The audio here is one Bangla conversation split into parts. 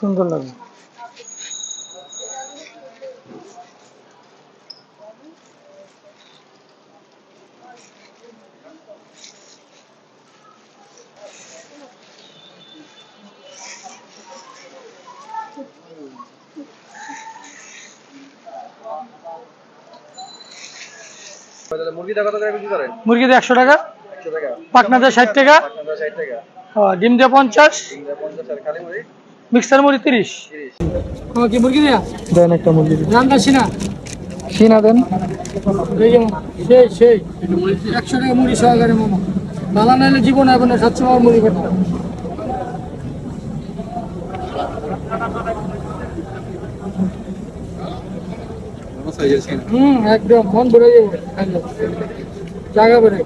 সুন্দর লাগে। মুরগিতে একশো টাকা পাকনাতে ষাট টাকা ষাট টাকা। ডিম দিয়ে পঞ্চাশ। মিক্সার মুড়ি তিরিশ। কি মুরগি দেয়া? দেন একটা মুরগি রান্না সিনা? সিনা দেন। সেই সেই। একশো টাকা মুড়ি সহকারে মামা। বালা নাইলে জীবন হবে না সাতশো টাকা মুড়ি খেতে হুম একদম মন ভরে যাবে। জায়গা বেড়ে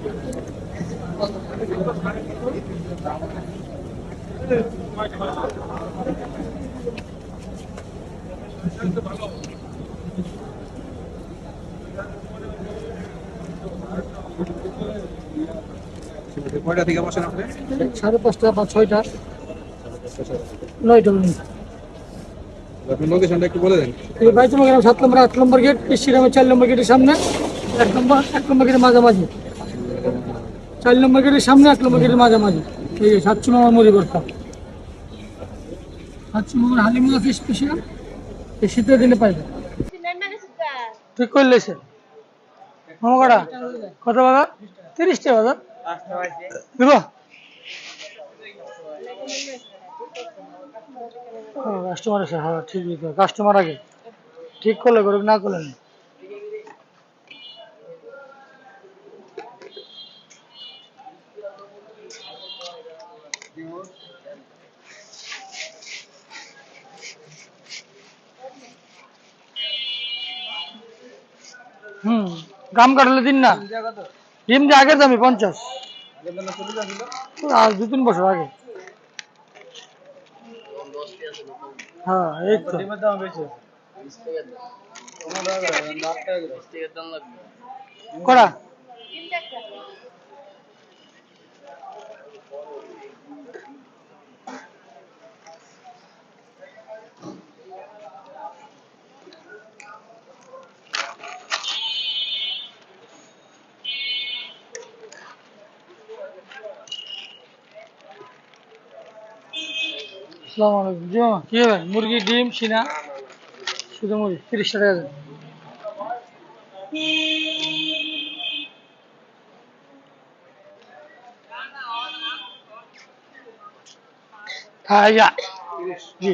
কয়টা থেকে বসেন আপনি? সাড়ে পাঁচটা বা ছয়টা। নয়টা পর্যন্ত আপনার লোকেশনটা একটু বলে দেন। এই বাইতুল গ্রাম সাত নম্বর আট নম্বর গেট কৃষিগ্রামের চার নম্বর গেটের সামনে এক নম্বর এক নম্বর গেটের মাঝামাঝি। চার নম্বর গেটের সামনে এক নম্বর গেটের মাঝামাঝি। এই সাতশো নম্বর মুড়ি হালিমুল অফিস কৃষিগ্রাম এই শীতের দিনে পাইবে। ঠিক করলে সে মামাকাটা কত বাবা তিরিশ টাকা বাবা দেব কাস্টমার আছে হ্যাঁ ঠিক কাস্টমার আগে। ঠিক করলে করুক, না করলে গাম কাটলে দিন না। ডিম দিয়ে আগের দামি পঞ্চাশ। আর দু তিন বছর আগে। হ্যাঁ এই তো। আসসালামু আলাইকুম জি মামা কি হবে মুরগি ডিম সিনা শুধু মুরগি তিরিশ টাকা দেন হ্যাঁ যা জি